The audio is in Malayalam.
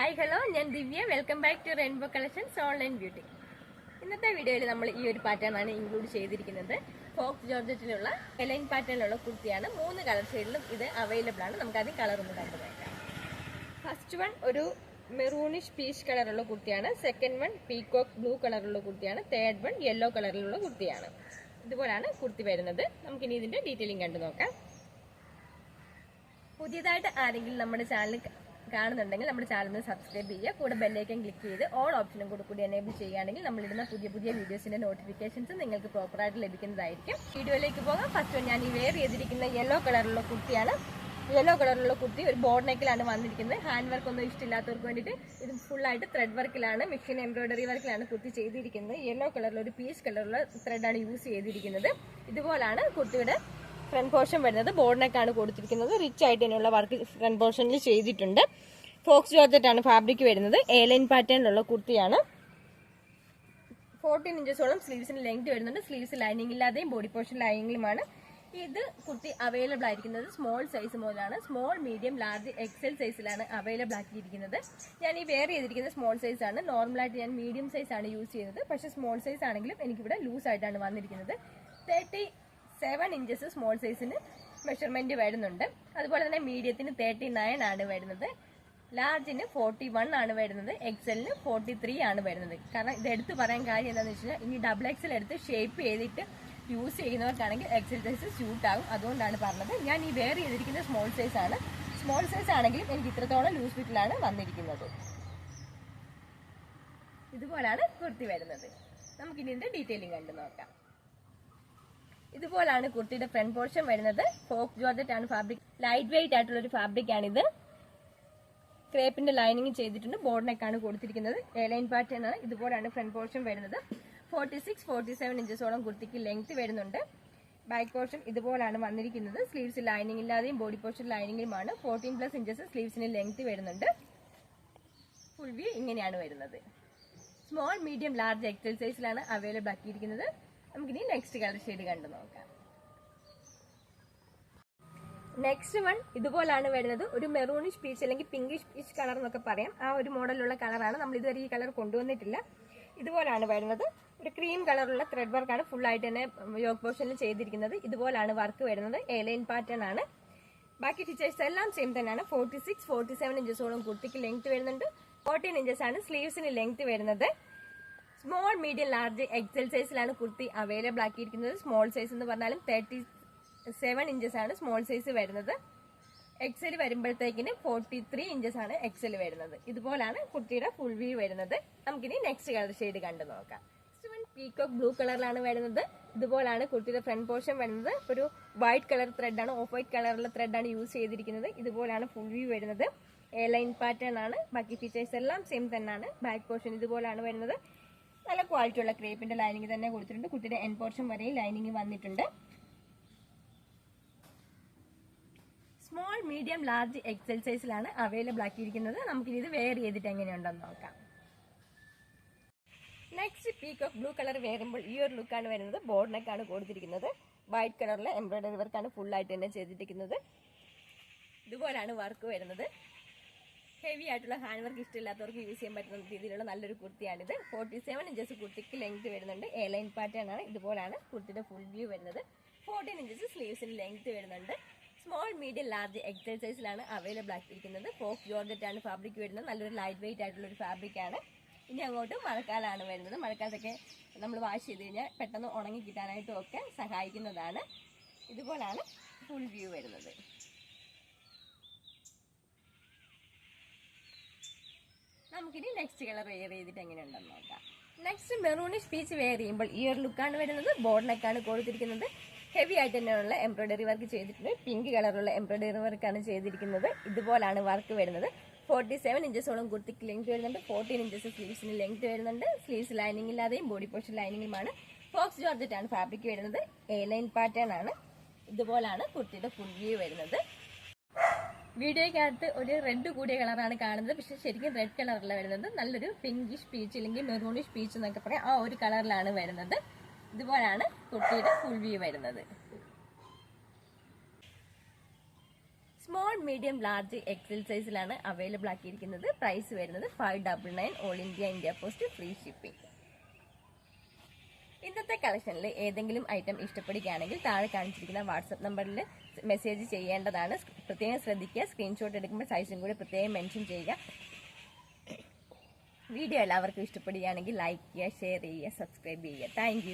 ഹായ് ഹലോ ഞാൻ Divya. Welcome back to rainbow collections online beauty ഇന്നത്തെ വീഡിയോയിൽ നമ്മൾ ഈ ഒരു പാറ്റേൺ ആണ് ഇൻക്ലൂഡ് ചെയ്തിരിക്കുന്നത്. ഫോക്സ് ജോർജറ്റിലുള്ള എലൈൻ പാറ്റേണിലുള്ള കുർത്തിയാണ്. മൂന്ന് കളർ ഷെയ്ഡിലും ഇത് അവൈലബിൾ ആണ്. നമുക്ക് ആദ്യം കളർ ഒന്ന് കണ്ടു നോക്കാം. ഫസ്റ്റ് വൺ ഒരു മെറൂണിഷ് പീച്ച് കളറുള്ള കുർത്തിയാണ്. സെക്കൻഡ് വൺ പീകോക്ക് ബ്ലൂ കളറുള്ള കുർത്തിയാണ്. തേർഡ് വൺ യെല്ലോ കളറിലുള്ള കുർത്തിയാണ്. ഇതുപോലാണ് കുർത്തി വരുന്നത്. നമുക്കിനി ഇതിന്റെ ഡീറ്റെയിലിംഗ് കണ്ടു നോക്കാം. പുതിയതായിട്ട് ആരെങ്കിലും നമ്മുടെ ചാനൽ കാണുന്നുണ്ടെങ്കിൽ നമ്മുടെ ചാനൽ സബ്സ്ക്രൈബ് ചെയ്യുക. കൂടെ ബെല്ലൈക്കൻ ക്ലിക്ക് ചെയ്ത് ഓൾ ഓപ്ഷനും കൂടെ കൂടി എനേബിൾ ചെയ്യുകയാണെങ്കിൽ നമ്മളിടുന്ന പുതിയ പുതിയ വീഡിയോസിന്റെ നോട്ടിഫിക്കേഷൻസ് നിങ്ങൾക്ക് പ്രോപ്പറായിട്ട് ലഭിക്കുന്നതായിരിക്കും. വീഡിയോയിലേക്ക് പോകാം. ഫസ്റ്റ് ഞാൻ ഈ വെയർ ചെയ്തിരിക്കുന്ന യെല്ലോ കളറുള്ള കുർത്തിയാണ് യെല്ലോ കളറുള്ള കുർത്തി ഒരു ബോർഡ് നെക്കിലാണ് വന്നിരിക്കുന്നത്. ഹാൻഡ് വർക്ക് ഒന്നും ഇഷ്ടമില്ലാത്തവർക്ക് വേണ്ടിയിട്ട് ഇത് ഫുള്ളായിട്ട് ത്രെഡ് വർക്കിലാണ് മെഷീൻ എംബ്രോയിഡറി വർക്കിലാണ് കുർത്തി ചെയ്തിരിക്കുന്നത്. യെല്ലോ കളറിലുള്ള ഒരു പീസ് കളറുള്ള ത്രെഡാണ് യൂസ് ചെയ്തിരിക്കുന്നത്. ഇതുപോലാണ് കുർത്തിയുടെ ഫ്രണ്ട് പോർഷൻ വരുന്നത്. ബോർഡ് കൊടുത്തിരിക്കുന്നത്. റിച്ച് ആയിട്ട് തന്നെയുള്ള വർക്ക് ഫ്രണ്ട് പോർഷനിൽ ചെയ്തിട്ടുണ്ട്. ഫോക്സ് ജോർജറ്റ് ആണ് ഫാബ്രിക് വരുന്നത് എയർലൈൻ പാറ്റേണിലുള്ള കുർത്തിയാണ്. ഫോർട്ടീൻ ഇഞ്ചസോളം സ്ലീവ്സിന് ലെങ്ത് വരുന്നുണ്ട്. സ്ലീവ്സ് ലൈനിങ് ഇല്ലാതെയും ബോഡി പോർഷൻ ലൈനിങ്ങിലുമാണ് ഇത് കുർത്തി അവൈലബിൾ ആയിരിക്കുന്നത് സ്മോൾ സൈസ് മുതലാണ്. സ്മോൾ മീഡിയം ലാർജ് എക്സൽ സൈസിലാണ് അവൈലബിൾ ആക്കിയിരിക്കുന്നത്. ഞാൻ ഈ വെയർ ചെയ്തിരിക്കുന്നത് സ്മോൾ സൈസ് ആണ് നോർമലായിട്ട് ഞാൻ മീഡിയം സൈസ് ആണ് യൂസ് ചെയ്യുന്നത്. പക്ഷെ സ്മോൾ സൈസ് ആണെങ്കിലും എനിക്കിവിടെ ലൂസ് ആയിട്ടാണ് വന്നിരിക്കുന്നത്. തേർട്ടി സെവൻ ഇഞ്ചസ് സ്മോൾ സൈസിന് മെഷർമെന്റ് വരുന്നുണ്ട്. അതുപോലെ തന്നെ മീഡിയത്തിന് തേർട്ടി നയൻ ആണ് വരുന്നത്. ലാർജിന് ഫോർട്ടി വൺ ആണ് വരുന്നത്. എക്സലിന് ഫോർട്ടി ത്രീ ആണ് വരുന്നത്. കാരണം ഇത് എടുത്ത് പറയാൻ കാര്യം എന്താണെന്ന് വെച്ച് കഴിഞ്ഞാൽ ഇനി ഡബിൾ എക്സൽ എടുത്ത് ഷേപ്പ് ചെയ്തിട്ട് യൂസ് ചെയ്യുന്നവർക്കാണെങ്കിൽ എക്സൽ സൈസ് സ്യൂട്ട് ആകും. അതുകൊണ്ടാണ് പറഞ്ഞത്. ഞാൻ ഈ വെയർ ചെയ്തിരിക്കുന്നത് സ്മോൾ സൈസ് ആണ്. സ്മോൾ സൈസ് ആണെങ്കിലും എനിക്ക് ഇത്രത്തോളം ലൂസ് ഫിറ്റിലാണ് വന്നിരിക്കുന്നത്. ഇതുപോലാണ് കുർത്തി വരുന്നത്. നമുക്കിനി ഇതിന്റെ ഡീറ്റെയിലിംഗ് കണ്ടു നോക്കാം. ഇതുപോലാണ് കുർത്തിയുടെ ഫ്രണ്ട് പോർഷൻ വരുന്നത്. ഫോക്ക് ജോർജറ്റ് ആണ് ഫാബ്രിക് ലൈറ്റ് വെയിറ്റ് ആയിട്ടുള്ള ഒരു ഫാബ്രിക് ആണിത്. ക്രേപ്പിന്റെ ലൈനിങ് ചെയ്തിട്ടുണ്ട്. ബോർഡ് നെക്കാണ് കൊടുത്തിരിക്കുന്നത് ലൈൻ പാറ്റേൺ ആണ് ഇതുപോലെയാണ് ഫ്രണ്ട് പോർഷൻ വരുന്നത്. ഫോർട്ടി സിക്സ് ഫോർട്ടി സെവൻ ഇഞ്ചസോളം കുർത്തിക്ക് ലെങ്ത് വരുന്നുണ്ട്. ബാക്ക് പോർഷൻ ഇതുപോലാണ് വന്നിരിക്കുന്നത്. സ്ലീവ്സ് ലൈനിങ് ഇല്ലാതെയും ബോഡി പോർഷൻ ലൈനിങ്ങിലുമാണ് ഫോർട്ടീൻ പ്ലസ് ഇഞ്ചസ് സ്ലീവ്സിന് ലെങ്ത് വരുന്നുണ്ട്. ഫുൾ വ്യൂ ഇങ്ങനെയാണ് വരുന്നത്. സ്മോൾ മീഡിയം ലാർജ് എക്സൽ സൈസിലാണ് അവൈലബിൾ ആക്കിയിരിക്കുന്നത്. നമുക്കിനി നെക്സ്റ്റ് കളർ ഷെയ്ഡ് കണ്ടു നോക്കാം. നെക്സ്റ്റ് വൺ ഇതുപോലാണ് വരുന്നത്. ഒരു മെറൂണിഷ് പീച്ച് അല്ലെങ്കിൽ പിങ്കിഷ് പീച്ച് കളർ എന്നൊക്കെ പറയാം. ആ ഒരു മോഡലുള്ള കളറാണ് നമ്മൾ ഇതുവരെ ഈ കളർ കൊണ്ടുവന്നിട്ടില്ല. ഇതുപോലാണ് വരുന്നത്. ഒരു ക്രീം കളറുള്ള ത്രെഡ് വർക്കാണ് ഫുൾ ആയിട്ട് തന്നെ യോഗ പോർഷനിൽ ചെയ്തിരിക്കുന്നത്. ഇതുപോലാണ് വർക്ക് വരുന്നത്. എലൈൻ പാറ്റേൺ ആണ്. ബാക്കി ടീച്ചേഴ്സ് എല്ലാം സെയിം തന്നെയാണ്. ഫോർട്ടി സിക്സ് ഫോർട്ടി സെവൻ ഇഞ്ചസോളം കുർത്തിക്ക് ലെങ്ത് വരുന്നുണ്ട്. ഫോർട്ടീൻ ഇഞ്ചസ് ആണ് സ്ലീവ്സിന് ലെങ്ത് വരുന്നത്. സ്മോൾ മീഡിയം ലാർജ് എക്സൽ സൈസിലാണ് കുർത്തി അവൈലബിൾ ആക്കിയിരിക്കുന്നത്. സ്മോൾ സൈസ് എന്ന് പറഞ്ഞാലും തേർട്ടി സെവൻ ഇഞ്ചസ് ആണ് സ്മോൾ സൈസ് വരുന്നത്. എക്സൽ വരുമ്പോഴത്തേക്കിന് ഫോർട്ടി ത്രീ ഇഞ്ചസ് ആണ് എക്സൽ വരുന്നത്. ഇതുപോലാണ് കുട്ടിയുടെ ഫുൾ വ്യൂ വരുന്നത്. നമുക്കിനി നെക്സ്റ്റ് കളർ ഷെയ്ഡ് കണ്ടു നോക്കാം. നെക്സ്റ്റ് വൺ പീകോക്ക് ബ്ലൂ കളറിലാണ് വരുന്നത്. ഇതുപോലാണ് കുട്ടിയുടെ ഫ്രണ്ട് പോർഷൻ വരുന്നത്. ഒരു വൈറ്റ് കളർ ത്രെഡാണ് ഓഫ് വൈറ്റ് കളറുള്ള ത്രെഡാണ് യൂസ് ചെയ്തിരിക്കുന്നത്. ഇതുപോലാണ് ഫുൾ വ്യൂ വരുന്നത്. എ ലൈൻ പാറ്റേൺ ആണ്. ബാക്കി ഫീച്ചേഴ്സ് എല്ലാം സെയിം തന്നെയാണ്. ബാക്ക് പോർഷൻ ഇതുപോലാണ് വരുന്നത്. നല്ല ക്വാളിറ്റി ഉള്ള ക്രേപ്പിന്റെ ലൈനിങ് തന്നെ കൊടുത്തിട്ടുണ്ട്. കുട്ടിയുടെ എൻ പോർഷൻ വരെയും ലൈനിങ് വന്നിട്ടുണ്ട്. സ്മോൾ മീഡിയം ലാർജ് എക്സൽ സൈസിലാണ് അവൈലബിൾ ആക്കിയിരിക്കുന്നത്. നമുക്കിനി ഇത് വെയർ ചെയ്തിട്ട് എങ്ങനെയുണ്ടെന്ന് നോക്കാം. Next peak of blue colour വേറുമ്പോൾ ഈ ഒരു ലുക്കാണ് വരുന്നത്. ബോർഡ് കൊടുത്തിരിക്കുന്നത്. വൈറ്റ് കളറിലെ എംബ്രോയിഡറി വർക്കാണ് ഫുൾ ആയിട്ട് തന്നെ ചെയ്തിരിക്കുന്നത്. ഇതുപോലാണ് വർക്ക് വരുന്നത്. ഹെവി ആയിട്ടുള്ള ഹാൻഡ് വർക്ക് ഇഷ്ടമില്ലാത്തവർക്ക് യൂസ് ചെയ്യാൻ പറ്റുന്ന രീതിയിലുള്ള നല്ലൊരു കുർത്തിയാണിത്. ഫോർട്ടി സെവൻ ഇഞ്ചസ് കുർത്തിക്ക് ലെങ്ത് വരുന്നുണ്ട്. എ ലൈൻ പാറ്റേൺ ആണ്. ഇതുപോലാണ് കുർത്തിയുടെ ഫുൾ വ്യൂ വരുന്നത്. ഫോർട്ടീൻ ഇഞ്ചസ് സ്ലീവ്സിന് ലെങ്ത് വരുന്നുണ്ട്. സ്മോൾ മീഡിയം ലാർജ് എക്സൽ സൈസിലാണ് അവൈലബിൾ ആക്കിയിരിക്കുന്നത്. ഫോക്ക് ജോർജറ്റ് ആണ് ഫാബ്രിക് വരുന്നത്. നല്ലൊരു ലൈറ്റ് വെയിറ്റ് ആയിട്ടുള്ള ഒരു ഫാബ്രിക് ആണ്. ഇനി അങ്ങോട്ട് മഴക്കാലമാണ് വരുന്നത്. മഴക്കാലത്തൊക്കെ നമ്മൾ വാഷ് ചെയ്ത് കഴിഞ്ഞാൽ പെട്ടെന്ന് ഉണങ്ങി കിട്ടാനായിട്ടും ഒക്കെ സഹായിക്കുന്നതാണ്. ഇതുപോലാണ് ഫുൾ വ്യൂ വരുന്നത്. നമുക്കിനി നെക്സ്റ്റ് കളർ വെയർ ചെയ്തിട്ട് എങ്ങനെയുണ്ടെന്ന് നോക്കാം. നെക്സ്റ്റ് മെറൂണിഷ് പീച്ച് വെയർ ചെയ്യുമ്പോൾ ഈ ഒരു ലുക്കാണ് വരുന്നത്. ബോർഡ് കൊടുത്തിരിക്കുന്നത് ഹെവി ആയിട്ട് തന്നെയുള്ള എംബ്രോയിഡറി വർക്ക് ചെയ്തിട്ടുണ്ട്. പിങ്ക് കളറുള്ള എംബ്രോയിഡറി വർക്കാണ് ചെയ്തിരിക്കുന്നത്. ഇതുപോലാണ് വർക്ക് വരുന്നത്. ഫോർട്ടി സെവൻ ഇഞ്ചസോളം കുർത്തിക്ക് ലെങ്ത് വരുന്നുണ്ട്. ഫോർട്ടീൻ ഇഞ്ചസ് സ്ലീവ്സിന് ലെങ്ത് വരുന്നുണ്ട്. സ്ലീവ്സ് ലൈനിങ് ഇല്ലാതെയും ബോഡി പോർഷൻ ലൈനിങ്ങുമാണ് ഫോക്സ് ജോർജറ്റ് ആണ് ഫാബ്രിക് വരുന്നത്. എ ലൈൻ പാറ്റേൺ ആണ്. ഇതുപോലാണ് കുർത്തിയുടെ ഫുൾ വ്യൂ വരുന്നത്. വീഡിയോയ്ക്കകത്ത് ഒരു റെഡ് കൂടിയ കളറാണ് കാണുന്നത്. പക്ഷെ ശരിക്കും റെഡ് കളറിലാണ് വരുന്നത്. നല്ലൊരു പിങ്കിഷ് പീച്ച് അല്ലെങ്കിൽ മെറൂണിഷ് പീച്ച് എന്നൊക്കെ പറയാം. ആ ഒരു കളറിലാണ് വരുന്നത്. ഇതുപോലാണ് കുട്ടിയുടെ ഫുൾ വ്യൂ വരുന്നത്. സ്മോൾ മീഡിയം ലാർജ് എക്സൽ സൈസിലാണ് അവൈലബിൾ ആക്കിയിരിക്കുന്നത്. പ്രൈസ് വരുന്നത് five double nine all India India post free shipping ഇന്നത്തെ കളക്ഷനിൽ ഏതെങ്കിലും ഐറ്റം ഇഷ്ടപ്പെടുകയാണെങ്കിൽ താഴെ കാണിച്ചിരിക്കുന്ന വാട്സപ്പ് നമ്പറിൽ മെസ്സേജ് ചെയ്യേണ്ടതാണ്. പ്രത്യേകം ശ്രദ്ധിക്കുക. സ്ക്രീൻഷോട്ട് എടുക്കുമ്പോൾ സൈസും കൂടി പ്രത്യേകം മെൻഷൻ ചെയ്യുക. വീഡിയോ എല്ലാവർക്കും ഇഷ്ടപ്പെടുകയാണെങ്കിൽ ലൈക്ക് ചെയ്യുക ഷെയർ ചെയ്യുക സബ്സ്ക്രൈബ് ചെയ്യുക. താങ്ക്